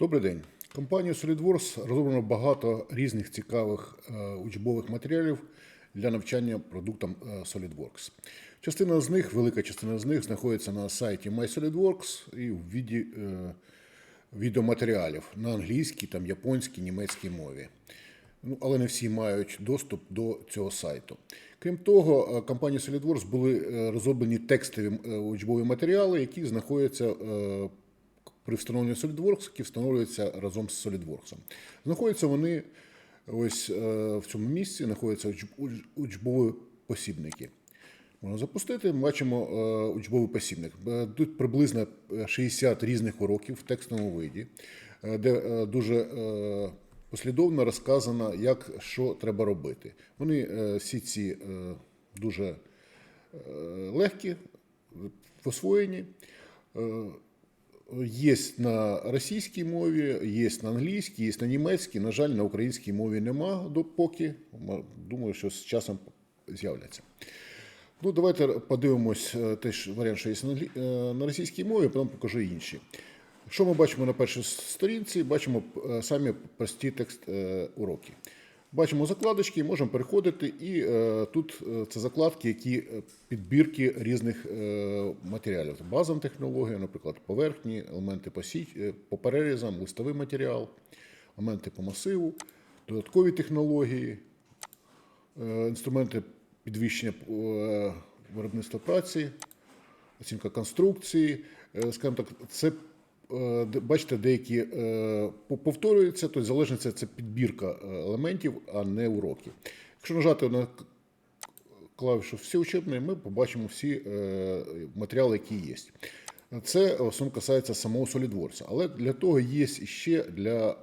Добрий день. Компанією SolidWorks розроблено багато різних цікавих е, учбових матеріалів для навчання продуктам е, SolidWorks. Частина з них, велика частина з них, знаходиться на сайті MySolidWorks і в віді е, відеоматеріалів на англійській, там, японській, німецькій мові. Ну, але не всі мають доступ до цього сайту. Крім того, компанією SolidWorks були розроблені текстові учбові матеріали, які знаходяться е, при встановленні SolidWorks, які встановлюються разом з SolidWorks. Знаходяться вони ось е, в цьому місці, знаходяться уч- уч- учбові посібники. Можна запустити, ми бачимо е, учбовий посібник. Е, Тут приблизно е, 60 різних уроків в текстовому виді, де дуже послідовно розказано, як що треба робити. Вони всі ці дуже легкі, в освоєнні. Е, Є на російській мові, є на англійській, є на німецькій. На жаль, на українській мові нема допоки. Думаю, що з часом з'являться. Ну, давайте подивимось е, теж варіант, що є е, на російській мові, а потім покажу інші. Що ми бачимо на першій сторінці? Бачимо е, самі прості текст уроки. Бачимо закладочки, можемо переходити, і е, тут е, це закладки, які е, підбірки різних е, матеріалів. Базова технологія, наприклад, поверхні, елементи по, сі, е, по перерізам, листовий матеріал, елементи по масиву, додаткові технології, е, інструменти підвищення е, виробництва праці, оцінка конструкції. Е, Скажімо так, це бачите, деякі е, повторюються, тобто залежність це підбірка е, елементів, а не уроки. Якщо нажати на клавішу Всі учебні, ми побачимо всі е, матеріали, які є. Це в основному касається самого SolidWorks. Але для того є ще для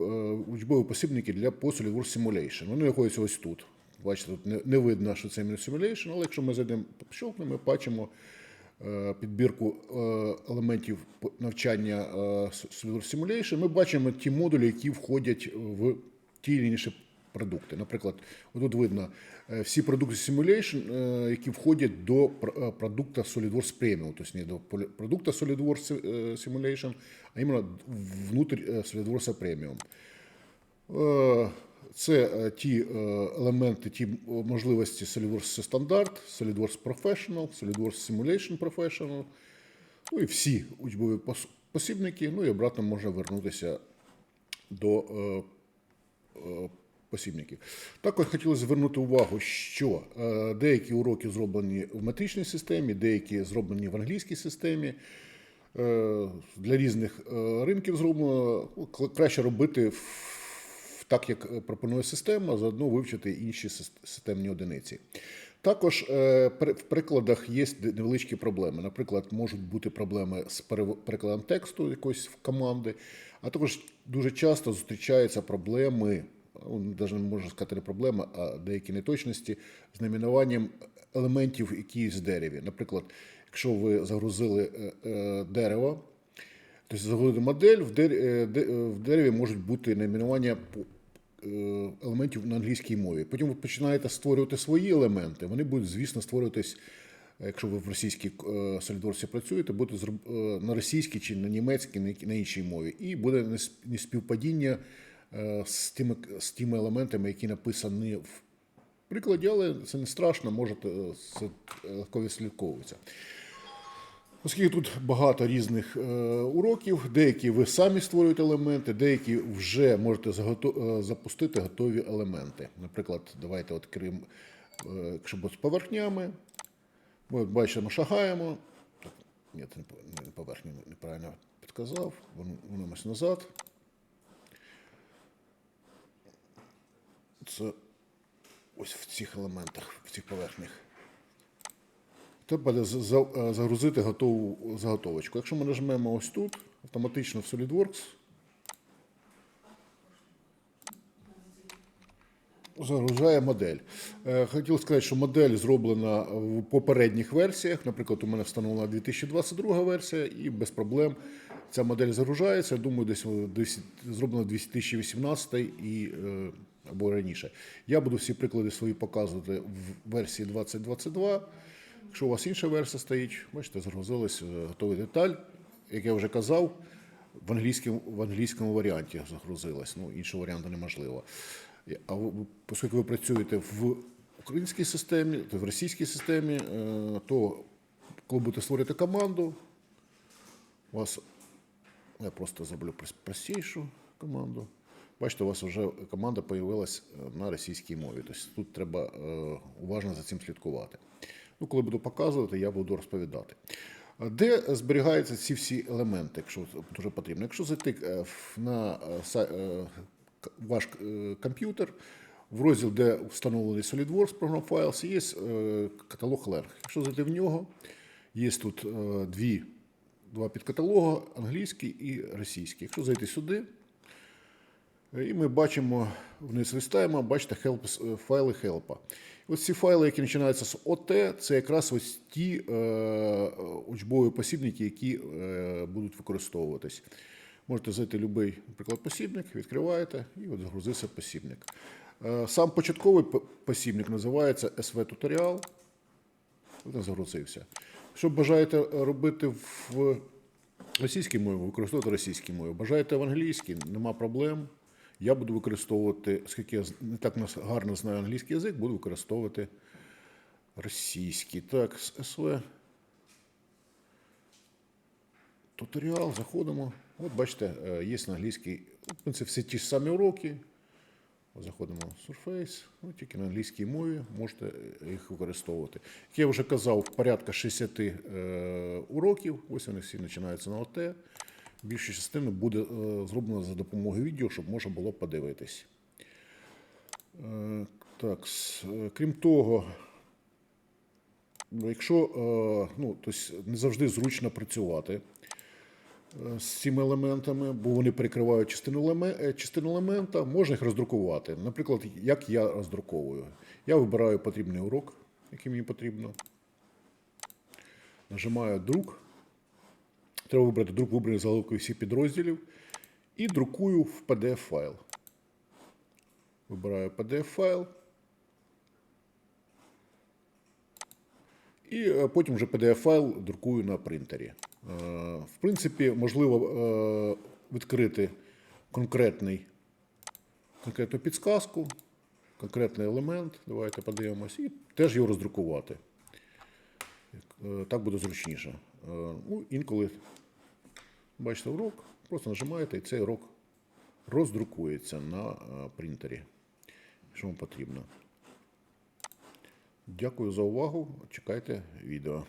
е, учбові посібники для по SolidWorks Simulation. Вони знаходяться ось тут. Бачите, тут не, видно, що це Simulation, але якщо ми зайдемо щелкнемо, ми бачимо е, підбірку е, елементів навчання е, Simulation. Ми бачимо ті модулі, які входять в ті чи інші продукти. Наприклад, тут видно е, всі продукти Simulation, е, які входять до пр- е, продукта SolidWorks Premium, тобто не до продукта SolidWorks е, Simulation, а іменно внутрь е, SolidWorks Premium. Це е, ті е, елементи, ті можливості SolidWorks Standard, SolidWorks Professional, SolidWorks Simulation Professional, ну і всі учбові посібники, ну і обратно можна вернутися до е, посібників. Також хотілося звернути увагу, що деякі уроки зроблені в метричній системі, деякі зроблені в англійській системі. Для різних ринків зроблено Ну, краще робити в- так, як е, пропонує система, заодно вивчити інші системні одиниці. Також е, в прикладах є невеличкі проблеми. Наприклад, можуть бути проблеми з перекладом тексту якоїсь в команди, а також дуже часто зустрічаються проблеми, ну, навіть не можна сказати не проблеми, а деякі неточності з номінуванням елементів, які є в дереві. Наприклад, якщо ви загрузили е, дерево, Тобто загрузити модель в дер- де- в дереві можуть бути найменування елементів на англійській мові. Потім ви починаєте створювати свої елементи. Вони будуть, звісно, створюватись, е, якщо ви в російській е, SolidWorks працюєте, будуть е, на російській чи на німецькій, на іншій мові. І буде нес- неспівпадіння е, з тими, з тими елементами, які написані в прикладі, але це не страшно, можете е, це легко відслідковується. Оскільки тут багато різних е, уроків, деякі ви самі створюєте елементи, деякі вже можете е, запустити готові елементи. Наприклад, давайте відкриємо, е, якщо з поверхнями. Ми от бачите, ми шагаємо. Ні, це не поверхню, неправильно підказав. Вернемось назад. Це ось в цих елементах, в цих поверхнях. Треба е, загрузити готову заготовочку. Якщо ми нажмемо ось тут, автоматично в SolidWorks загружає модель. Е, Хотів сказати, що модель зроблена в попередніх версіях. Наприклад, у мене встановлена 2022 версія, і без проблем ця модель загружається. Я думаю, десь, десь зроблена 2018 і, е, або раніше. Я буду всі приклади свої показувати в версії 2022. Якщо у вас інша версія стоїть, бачите, загрузилась е, готовий деталь. Як я вже казав, в англійському, в англійському варіанті загрузилась. Ну, іншого варіанту неможливо. А оскільки ви працюєте в українській системі, то в російській системі, е, то коли будете створювати команду, у вас я просто зроблю простішу команду. Бачите, у вас вже команда з'явилась на російській мові. Тобто тут треба е, уважно за цим слідкувати. Ну, коли буду показувати, я буду розповідати. Де зберігаються ці всі елементи, якщо дуже потрібно? Якщо зайти е, на е, е, ваш комп'ютер, в розділ, де встановлений SolidWorks програм Files, є каталог Lerg. Якщо зайти в нього, є тут дві два підкаталога англійський і російський. Якщо зайти сюди, і ми бачимо, вниз листаємо, бачите, help, е, файли хелпа. Ось ці файли, які починаються з ОТ, це якраз ось ті е, учбові посібники, які е, будуть використовуватись. Можете зайти будь-який, наприклад, посібник, відкриваєте і от загрузився посібник. Е, Сам початковий посібник називається SV Tutorial. Він загрузився. Що бажаєте робити в російській мові, використовувати російській мові. Бажаєте в англійській, нема проблем. Я буду використовувати, оскільки я не так гарно знаю англійський язик, буду використовувати російський. Так, СВ. Туторіал, заходимо. От бачите, е, є на англійській. В принципі, всі ті ж самі уроки. Заходимо в Surface, ну, тільки на англійській мові можете е, їх використовувати. Як я вже казав, порядка 60 е, уроків. Ось вони всі починаються на ОТ. Більша частина буде е, зроблена за допомогою відео, щоб можна було подивитись. Е, так, е, крім того, якщо е, ну, тобто не завжди зручно працювати з цими елементами, бо вони перекривають частину, частину елемента, можна їх роздрукувати. Наприклад, як я роздруковую. Я вибираю потрібний урок, який мені потрібно. Нажимаю друк. Треба вибрати друк вибраних заголовків всіх підрозділів. І друкую в PDF-файл. Вибираю PDF-файл. І е, потім вже PDF-файл друкую на принтері. Е, В принципі, можливо е, відкрити конкретний, конкретну підсказку, конкретний елемент. Давайте подивимось, і теж його роздрукувати. Так буде зручніше. Е, Ну, інколи бачите урок, просто нажимаєте, і цей урок роздрукується на е, принтері, що вам потрібно. Дякую за увагу. Чекайте відео.